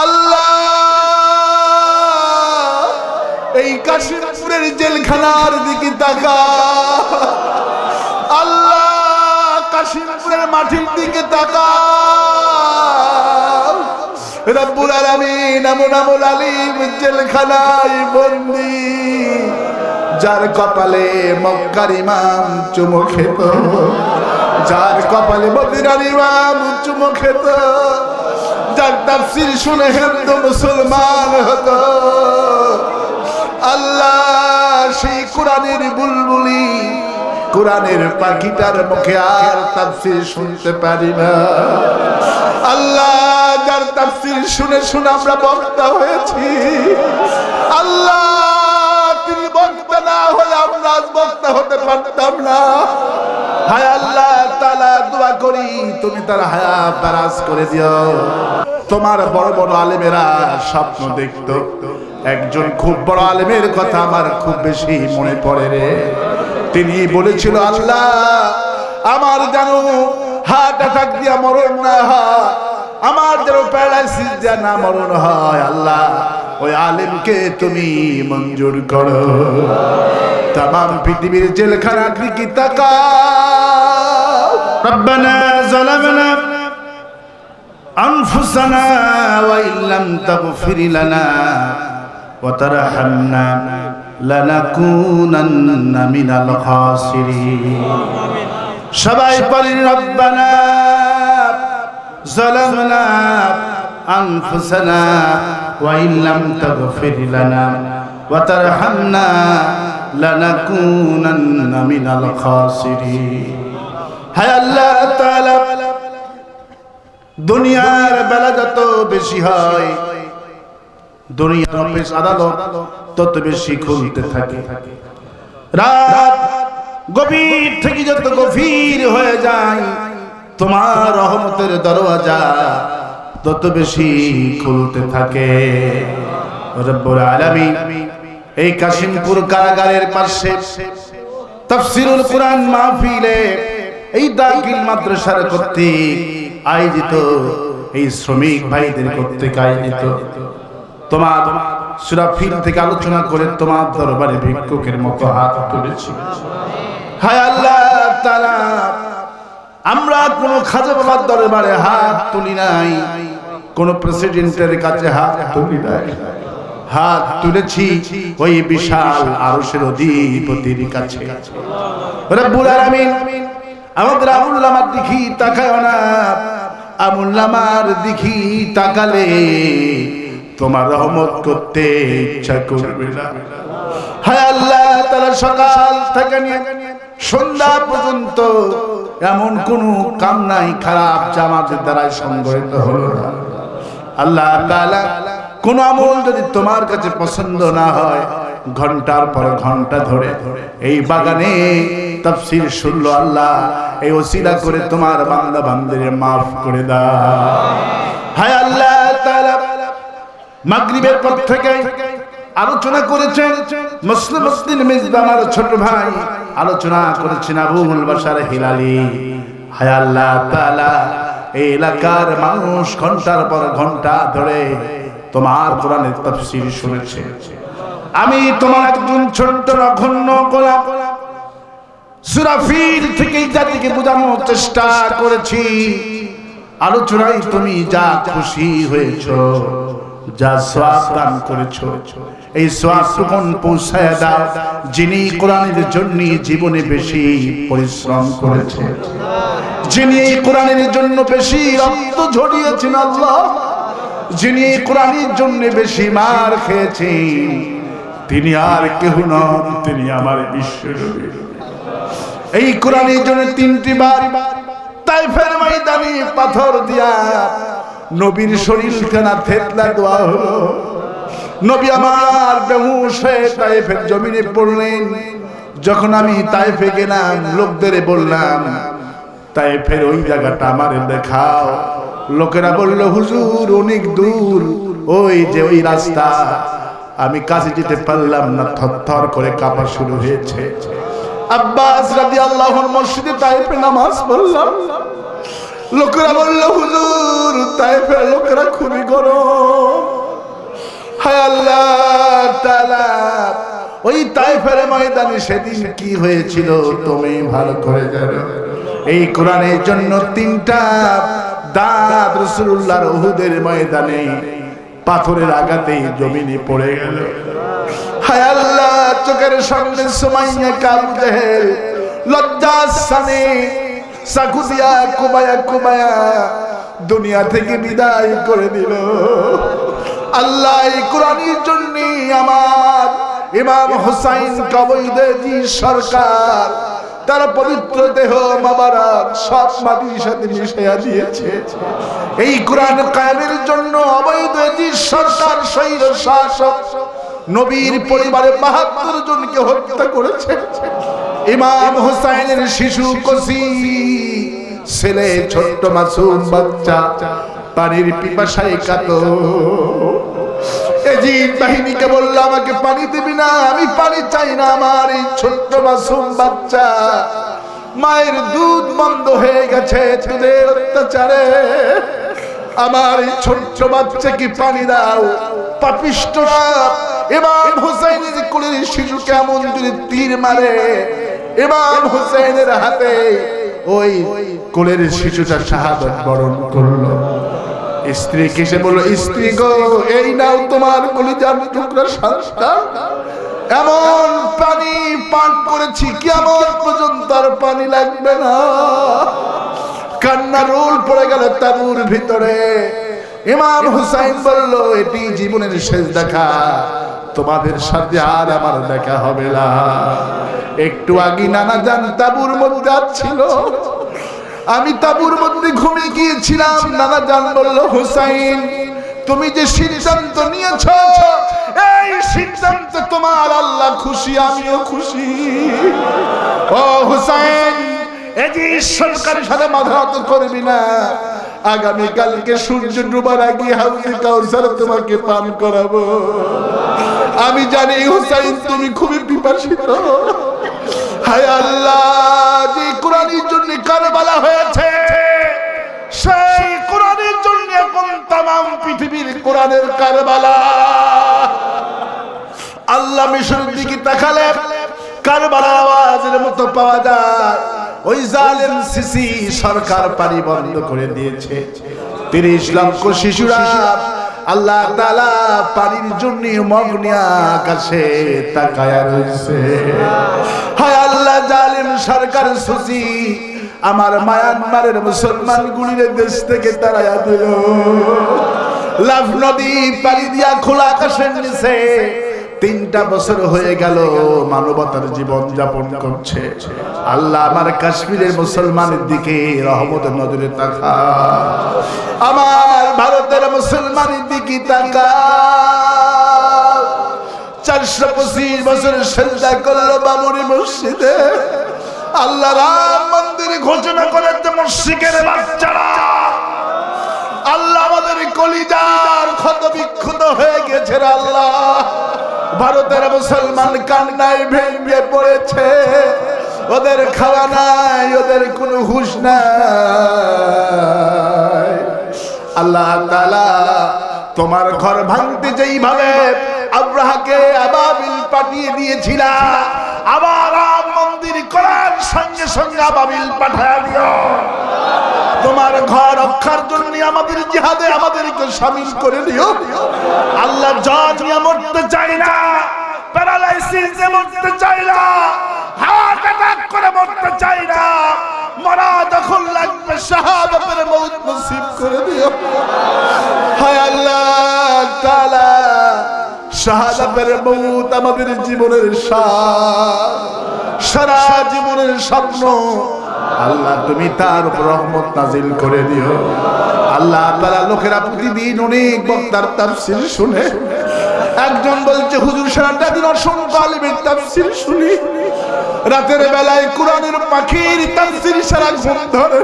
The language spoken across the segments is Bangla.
আল্লাহ, এই কাশিমপুরের জেলখানার দিকে তাকা। আল্লাহ, কাশিমপুরের মাটির দিকে তাকা। যার কপালে মক্কার ইমাম চুমো খেত, যার কপালে মদিনার ইমাম চুমো খেত। যার তাফসির শুনে হিন্দু মুসলমান হতো। আল্লাহ সেই কোরআনের বুলবুলি, কোরআনের পাখিটার মুখে আর তাফসির শুনতে পারি না। আল্লাহ যার তাফসির শুনে শুনে আমরা বক্তা হয়েছি। আল্লাহ আজ বক্তা হতে পারতাম না। হায় আল্লাহ, তালা দোয়া করি, তুমি তার হায়া বারাজ করে দিও। তোমার বড় বড় আলেমেরা স্বপ্ন দেখতো। একজন খুব বড় আলেমের কথা আমার খুব বেশি মনে পড়ে রে। তিনি বলেছিল, আল্লাহ, আমার যেন হার্ট অ্যাটাক দিয়া মরণ না হয়, আমার যেন প্যারালাইসিস দিয়া না মরণ হয়, আল্লাহ, ওই আলেমকে তুমি মঞ্জুর করো। তাম পৃথিবীর জেলখানা দিকে তাকাও ربنا ظلمنا أنفسنا وإن لم تغفر لنا وترحمنا لنكونن من الخاسرين সবাই পড়ি রব্বানা ظلمنا أنفسنا وإن لم تغفر لنا وترحمنا দুনিয়ার বেলা যত বেশি হয়, দুনিয়ার অফিস আদালত তত বেশি খুলতে থাকে। রাত গভীর থেকে যত গভীর হয়ে যায়, তোমার রহমতের দরওয়াজা তত বেশি খুলতে থাকে। রব্বুল আলামিন এই কাশিমপুর কারাগারের পাশে তাফসিরুল কোরআন মাহফিলে এই দাখিল মাদ্রাসার কর্তৃক আয়োজিত এই শ্রমিক ভাইদের কর্তৃক আয়োজিত। তোমার সুরাফিল থেকে আলোচনা করে তোমার দরবারে ভিক্ষুকের মতো হাত তুলেছি। হায় আল্লাহ তাআলা, আমরা কোনো খাজা বাবার দরবারে হাত তুলি নাই, কোন প্রেসিডেন্টের কাছে হাত তুলি নাই। হাত তুলেছি ওই বিশাল আরশের অধিপতির কাছে। রব্বুল আলামিন, আমাদের আমুল্লামার দিঘি তাকায় না। দিঘি তাকালে তোমার রহমত করতে ইচ্ছা করবে না। হায় আল্লাহ, তারা সকাল থেকে নিয়ে সন্ধ্যা পর্যন্ত এমন কোন কাম নাই, খারাপ জামাতের দ্বারা সংগঠিত আল্লাহ তাআলা কোন আমল যদি তোমার কাছে পছন্দ না হয়, ঘণ্টার পর ঘণ্টা ধরে এই বাগানে তাফসীর শুনলো আল্লাহ, এই ওসিলা করে তোমার বান্দা বান্দিদের মাফ করে দাও। হায় আল্লাহ তাআলা পর থেকে আলোচনা করেছেন মুসলিম মুসলিম মিজবা আমার ছোট ভাই, আলোচনা করেছেন আবুল বাশার হিলালি। হায় আল্লাহ এই এলাকার মানুষ ঘণ্টার পর ঘণ্টা ধরে তোমার কোরআনের তাফসীর শুনেছে। আমি তোমার একজন ছোট্ট নগণ্য গোলাপ। সুরাফিল থেকে জাতিকে বোঝানোর চেষ্টা করেছি। আলোচনায় তুমি যা খুশি হয়েছ, যা সোয়াব দান করেছ, এই সোয়াব টুকুন পৌঁছায় দাও, যিনি কোরআনের জন্য জীবনে বেশি পরিশ্রম করেছে। যিনি এই কোরআনের জন্য বেশি রক্ত ঝরিয়েছেন আল্লাহ যিনি কোরআনের জন্য বেশি মার খেয়েছেন তিনি আর কেহ নন, তিনি আমার বিশ্বনবী। এই কোরআনের জন্য তিনটি বার তাইফের ময়দানে পাথর দিয়া নবীর শরীর খানা থেতলা দেওয়া হলো। নবী আমার বেহুশ হয়ে তাইফের জমিনে পড়লেন। যখন আমি তাইফে গেলাম, লোকদের বললাম, তাইফের ওই জায়গাটা আমার দেখাও। লোকেরা বলল, হুজুর, অনেক দূর। ওই যে ওই রাস্তা। আমি কাছে যেতে পারলাম না, থরথর করে কাঁপা শুরু হয়েছে। আব্বাস রাদি আল্লাহর মসজিদে তাইফে নামাজ পড়লাম। লোকেরা বলল, হুজুর তাই ফের লোকেরা খুবই গরম। হায় আল্লাহ ওই তাইফের ময়দানে সেদিন কি হয়েছিল, তুমি ভালো করে জানো। এই কোরআনের জন্য তিনটা দাঁত রসুল্লাহর উহুদের ময়দানে পাথরের আঘাতে জমিনে পড়ে গেল। হায় আল্লাহ, চোখের সামনে সুমাইয়া কাবু জাহেল লজ্জাস্থানে সাকুদিয়া কুবায়া কুবায়া দুনিয়া থেকে বিদায় করে দিল। আল্লাহ কোরআনের জন্য আমার ইমাম হুসাইন কবৈদেজি সরকার তার পবিত্র দেহ মাবারাক সব মাটির সাথে মিশিয়ে দিয়েছে। এই কোরআন কায়েমের জন্য অবৈধ সরকার শৈর শাসক, নবীর পরিবারে বাহাত্তর জনকে হত্যা করেছে। ইমাম হুসাইনের শিশু কসি, ছেলে ছোট্ট মাসুম বাচ্চা, পানির পিপাসায় কাত পানি আমি চাই না আমার এই ছোট্ট বাচ্চা। মায়ের দুধ বন্ধ হয়ে গেছে তোদের অত্যাচারে। আমার এই ছোট্ট বাচ্চাকে পানি দাও পাপিষ্টরা ইমাম হুসাইনের কোলের শিশু কেমন যদি তীর মারে ইমাম হুসাইনের হাতে ওই কোলের শিশুটা শাহাদত বরণ করল। স্ত্রী কেসে বলল, স্ত্রী গো, এই নাও তোমার কলিজার টুকরা সন্তান এমন পানি পান করেছি, কেমন পর্যন্ত আর পানি লাগবে না। কান্না রোল পড়ে গেল তাবুর ভিতরে। ইমাম হুসাইন বলল, এটি জীবনের শেষ দেখা। তোমাদের সাথে আর আমার দেখা হবে না। একটু আগে নানা জান তাবুর মধ্যে ছিল আমি তাবুর মধ্যে ঘুমিয়ে গিয়েছিলাম, নানা জান বলল, হুসাইন, তুমি যে সিদ্ধান্ত নিয়েছ, এই সিদ্ধান্ত তোমার আল্লাহ খুশি, আমিও খুশি। ও হুসাইন যে মাথা করবি না। তোমাকে করাবো। আমি জানি হুসাইন, তুমি খুবই পিপাসিত। হায় আল্লাহ, যে কোরআনের জন্য কারবালা হয়েছে, সেই কোরআনের জন্য এখন তাম পৃথিবীর কোরআনের কারবালা। আল্লাহ মিশরের দিকে তাকালে আওয়াজের মতো পাওয়া যায়। ওই জালেম সিসি সরকার পানি বন্ধ করে দিয়েছে। তিরিশ লক্ষ শিশুরা আল্লাহ তালা পানির জন্য মগ্নিয়া আকাশে তাকায়া রয়েছে। হায় আল্লাহ জালিম সরকার সুসি আমার মায়ানমারের মুসলমান গুলির দেশ থেকে তারায়া দিল। লাভ নদী পাড়ি দিয়া খোলা আকাশের নিচে তিনটা বছর হয়ে গেল মানবতার জীবন যাপন করছে। আল্লাহ আমার কাশ্মীরের মুসলমানের দিকে রহমত নজরে তাকা আমার ভারতের মুসলমানের দিকে চারশো পঁচিশ বছর সেজদা করল বাবরি মসজিদে। আল্লাহ রাম মন্দির ঘোষণা করেন যে মসজিদের বাচ্চারা। আল্লাহ আমাদের কলিজার ক্ষত বিক্ষত হয়ে গেছে আল্লাহ। ভারতের মুসলমান কান্নায় ভেঙে পড়েছে। ওদের খাওয়া নাই, ওদের কোনো হুশ নাই। আল্লাহ তাআলা তোমার ঘর ভাঙতে যেইভাবে আব্রাহাকে আবাবিল পাঠিয়ে দিয়েছিল, আবার মন্দির করার সঙ্গে সঙ্গে আবাবিল পাঠায় দিও। তোমার ঘর রক্ষার জন্য আমাদের জিহাদে আমাদেরকে শামিল করে দিও। আল্লাহ জান নিয়ে মরতে চাই না, প্যারালাইসিস মরতে চাই না, হার্ট অ্যাটাক করে মরতে চাই না। মরা যখন লাগবে, শাহাদাতের মৌত নসিব করে দিও। হায় আল্লাহ তাআলা, শাহাদাতের মৌত আমাদের জীবনের সার সারা জীবনের স্বপ্ন। আল্লাহ, তুমি তার উপর রহমত নাজিল করে দিও। আল্লাহ তারা লোকেরা প্রতিদিন অনেক বক্তার তাফসির শুনে একজন বলছে, হুজুর, সারাটা দিন অসংখ্য আলিমের তাফসির শুনি। রাতের বেলায় কোরআনের পাখির তাফসির সারা ঘুম ধরে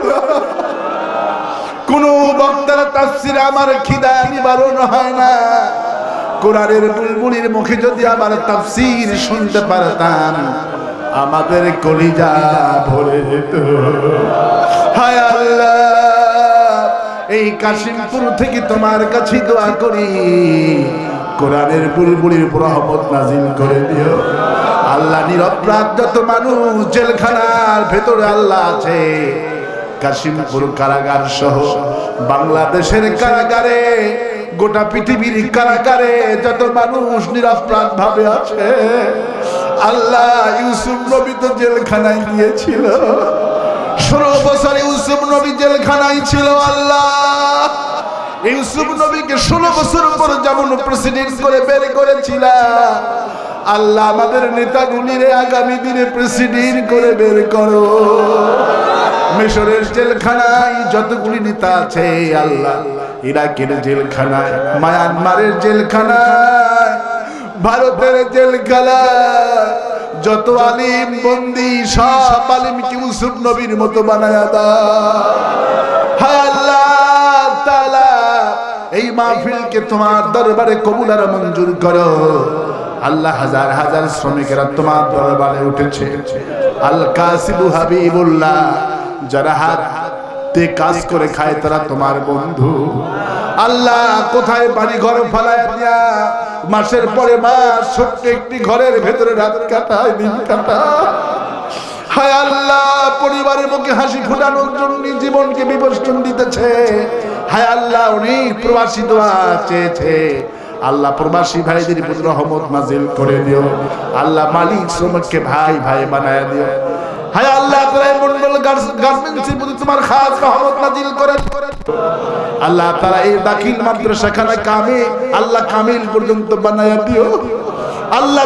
কোন বক্তার তাফসির আমার খিদা নিবারণ হয় না। কোরআনের বুলবুলির মুখে যদি আমার তাফসির শুনতে পারতাম, আমাদের কলিজা ভরে যেত। হায় আল্লাহ, এই কাশিমপুর থেকে তোমার কাছে দোয়া করি। কোরআনের বুলবুলির উপর রহমত নাজিল করে দিও। আল্লাহ নিরপরাধ যত মানুষ, জেলখানার ভেতরে আল্লাহ আছে। কাশিমপুর কারাগার সহ বাংলাদেশের কারাগারে, গোটা পৃথিবীর কারাগারে যত মানুষ নিরপরাধ ভাবে আছে, আল্লাহ ইউসুফ নবী তো জেলখানায় গিয়েছিল। ষোলো বছর ইউসুফ নবী জেলখানায় ছিল আল্লাহ। ইউসুফ নবীকে ষোলো বছর পর যেমন প্রেসিডেন্ট করে বের করেছিল আল্লাহ আমাদের নেতাগুলির আগামী দিনে প্রেসিডেন্ট করে বের করো। মিশরের জেলখানায় যতগুলি নেতা আছে, আল্লাহ ইরাকের জেলখানায়, মায়ানমারের জেলখানায়, ভারতের জেলখানায় যত আলিম বন্দি সব আলিমকে ইউসুফ নবীর মতো বানায়া তাআলা এই মাহফিলকে তোমার দরবারে কবুল আর মঞ্জুর করো। আল্লাহ হাজার হাজার শ্রমিকেরা তোমার দরবারে উঠেছে। আল কাসিবু হাবিবুল্লাহ, যারা হাত কাজ করে খায় তারা তোমার বন্ধু। আল্লাহ, কোথায় বাড়ি ঘর ফালায় দিয়া মাসের পরে মাস ছোট্ট একটি ঘরের ভেতরে রাত কাটায়, দিন কাটায়। হায় আল্লাহ, পরিবারের মুখে হাসি ফোটানোর জন্য জীবনকে বিবর্ষণ দিতেছে। হায় আল্লাহ, অনেক প্রবাসী দোয়া চেয়েছে। আল্লাহ প্রবাসী ভাইদের প্রতি রহমত নাজিল করে দিও। আল্লাহ মালিক শ্রমিককে ভাই ভাই বানায় দিও। হায় আল্লাহ তাআলা মন্ডল গার্মেন্টসের প্রতি তোমার খাস রহমত নাজিল করে আল্লাহ তাআলা এই দাখিল মাদ্রাসাখানা কামে, আল্লাহ কামিল পর্যন্ত বানায় দিও। আল্লাহ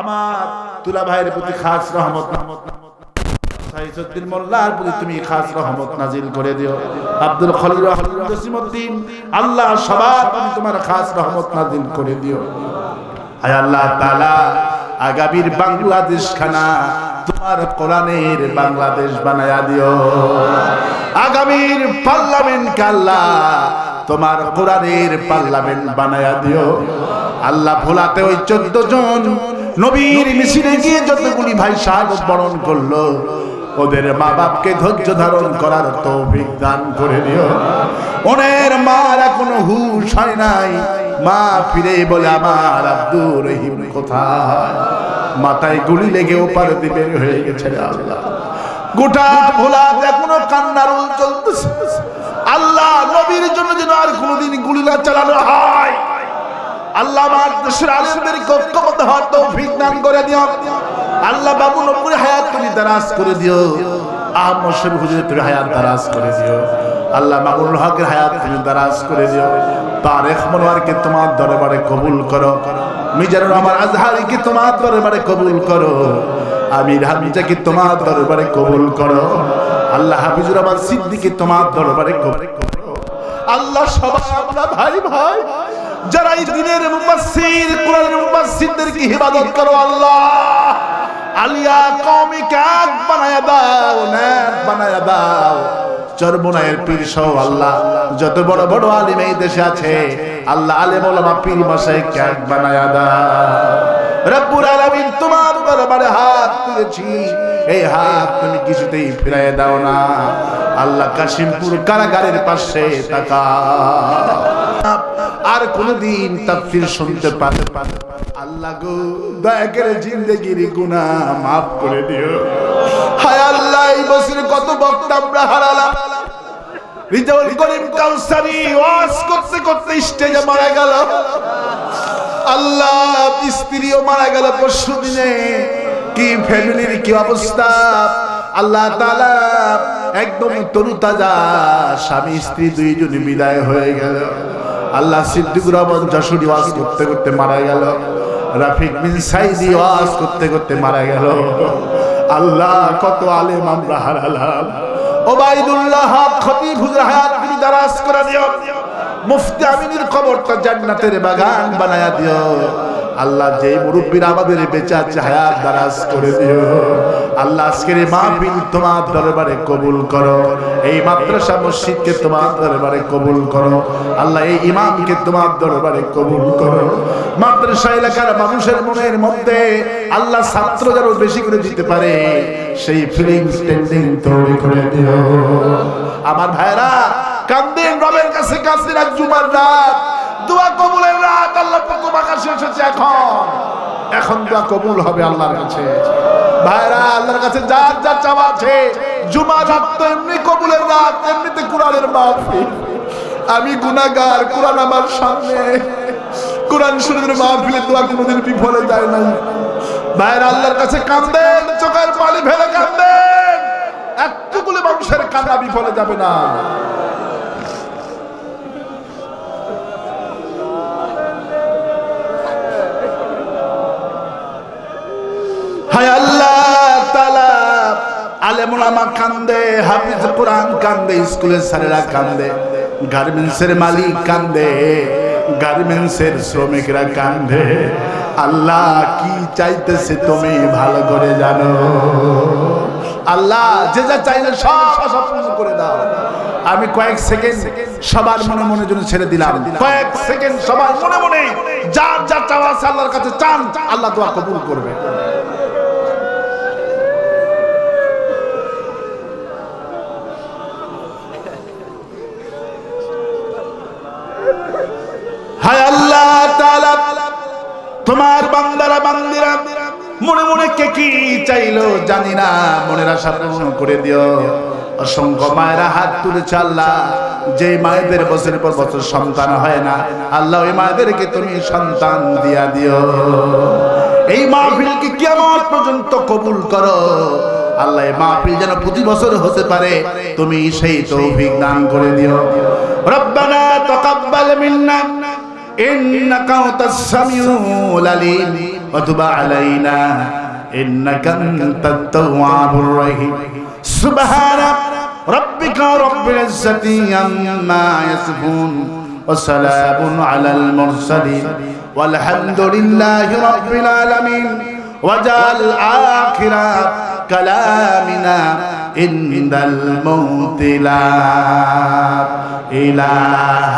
আমার তুলা ভাইয়ের প্রতি খাস রহমত তুমি খাস রহমত করে দিও। আব্দুল আল্লাহ সবার তোমার খাস রহমত করে দিও। আল্লাহ আগামীর বাংলাদেশ খানা তোমার কোরআনের বাংলাদেশ বানায়া দিও। আগামীর পার্লামেন্ট আল্লাহ তোমার কোরআনের পার্লামেন্ট বানায়া দিও। আল্লাহ ভোলাতে ওই চোদ্দ জন নবীর মিছিলে গিয়ে যতগুলি ভাই সাহেব বরণ করল ওদের মা বাপকে ধৈর্য ধারণ করার তৌফিক দান করে দিও। ওনের মার এখনও হুশ হয় নাই। মা ফিরে বলে আমার আব্দুর রহিম কোথায়? মাথায় গুলি লেগে ওপার দিবে হয়ে গেছে আল্লাহ। গোটা ভোলা এখনও কান্নার উল চলতেছে। আল্লাহ নবীর জন্য যেন আর কোনোদিন গুলি না চালানো হয়। আল্লাহ আমার দেশের আলেমদেরকে ঐক্যবদ্ধ হওয়ার তৌফিক দান করে দিও। আল্লাহ বাবু নব্বই হায়াত তুমি দারাজ করে দিও। আহমদ শরীফ হুজুর তুমি হায়াত দারাজ করে দিও। আল্লাহ মামুনুল হকের হায়াত তুমি দারাজ করে দিও। তারেক মনোয়ারকে তোমার দরবারে কবুল করো। মিজানুর রহমান আজহারিকে তোমার দরবারে কবুল করো। আমির হামিজাকে তোমার দরবারে কবুল করো। আল্লাহ হাফিজুর রহমান সিদ্দিকে তোমার দরবারে কবুল করো। আল্লাহ সবাই আমরা ভাই ভাই। যারা এই দিনের মুফাসসির, কোরআনের মুফাসসিরদেরকে ইবাদত করো আল্লাহ। আলিয়া কওমিকে এক বানায়া দাও নেক বানায়া দাও। চরমনায়ের পীর সহ আল্লাহ, যত বড় বড় আলিম এই দেশে আছে, আল্লাহ আলেম ওলামা পীর মশাই এক বানায়া দাও। রব্বুল আলামিন তোমার দরবারে হাত তুলেছি, এই হাত তুমি কিছুতেই ফিরায় দাও না। আল্লাহ কাশিমপুর কারাগারের পাশে তাকা আর কোনদিন তাফসীর শুনতে পারে আল্লাহ গো, দয়া করে জিন্দেগির গুনাহ মাফ করে দিও। হায় আল্লাহ, এই বছর কত বক্তা আমরা হারালাম। রিজাউল করিম কাউসারি ওয়াজ করতে করতে স্টেজে মারা গেল। আল্লাহ, স্ত্রীও মারা গেল পরশু দিনে। কি ফ্যামিলির কি অবস্থা? আল্লাহ তাআলা একদম তরুতাজা স্বামী স্ত্রী দুইজন বিদায় হয়ে গেল। আল্লাহ সিদ্দিকুর রহমান যশোরী ওয়াজ করতে করতে মারা গেল। রাফিক বিন সাইদি ওয়াজ করতে করতে মারা গেল। আল্লাহ কত আলেম আমরা হারালাম। ওবাইদুল্লাহ হক খতিব হুজুর হায়াত তুমি দারাজ করে দিও। মুফতি আমিনের কবরটা জান্নাতের বাগান বানায়া দিও। আল্লাহ যে মুরব্বীরা আমাদের বেঁচে হায়াত দারাজ করে দিও। আল্লাহ আজকের এই মাহফিল তোমার দরবারে কবুল করো। এই মাদ্রাসা মসজিদকে তোমার দরবারে কবুল করো। আল্লাহ এই ইমামকে তোমার দরবারে কবুল করো। মাদ্রাসা এলাকার মানুষের মনের মধ্যে আল্লাহ ছাত্র যেন বেশি করে দিতে পারে, সেই ফিলিং স্ট্যান্ডিং তৈরি করে দিও। আমার ভাইরা কান্দিন রবের কাছে কান্দিন আজ জুমার রাত। দোয়া কবুলের রাত আল্লাহ প্রথম আকাশে এসেছে এখন। এখন দোয়া কবুল হবে আল্লাহর কাছে। ভাইরা, আল্লাহর কাছে যার যা চাওয়া আছে, জুমার রাত তো এমনি কবুলের রাত, এমনিতে কোরআনের মাহফিল। আমি গুনাহগার, কোরআন আমার সামনে। কোরআন শরীফের মাহফিলে দোয়া কোনোদিন বিফলে যায় নাই। ভাইরা, আল্লাহর কাছে কান্দেন, চোখের পানি ফেলে কান্দেন। একটুকুলে মানুষের কান্না বিফলে যাবে না। হায় আল্লাহ তাআলা আলেম ওলামা কান্দে, হাফিজ কোরআন কান্দে, স্কুলের স্যারেরা কান্দে, গার্মেন্টসের মালিক কান্দে, গার্মেন্টসের শ্রমিকরা কান্দে। আল্লাহ কি চাইতেছে তুমি ভালো করে জানো? আল্লাহ যে যা চাইলে সব সব করে দাও। আমি কয়েক সেকেন্ড সবার মনে মনে জন্য ছেড়ে দিলাম। কয়েক সেকেন্ড সবার মনে মনে যার যা চাওয়া আল্লাহর কাছে চান, আল্লাহ দোয়া কবুল করবে। হায় আল্লাহ তাআলা, তোমার বান্দারা, বান্দিরা, মনে মনে কে কি চাইলো জানি না, মনের আশা পূর্ণ করে দিও। অসংখ্য মায়েরা হাত তুলেছে আল্লাহ যে মায়েদের বছরের পর বছর সন্তান হয় না, আল্লাহ ওই মায়েদেরকে তুমি সন্তান দিয়া দিও। এই মাহফিলকে কিয়ামত পর্যন্ত কবুল করো। আল্লাহ মাহফিল যেন প্রতি বছর হতে পারে, তুমি সেই তৌফিক দান করে দিও। রব্বানা তাকাব্বাল মিন্না। إنك أنت السميع العليم وتب علينا إنك أنت التواب الرحيم سبحان ربك رب العزة عما يصفون وسلام على المرسلين والحمد لله رب العالمين وجعل آخر كلامنا عند الموت لا إله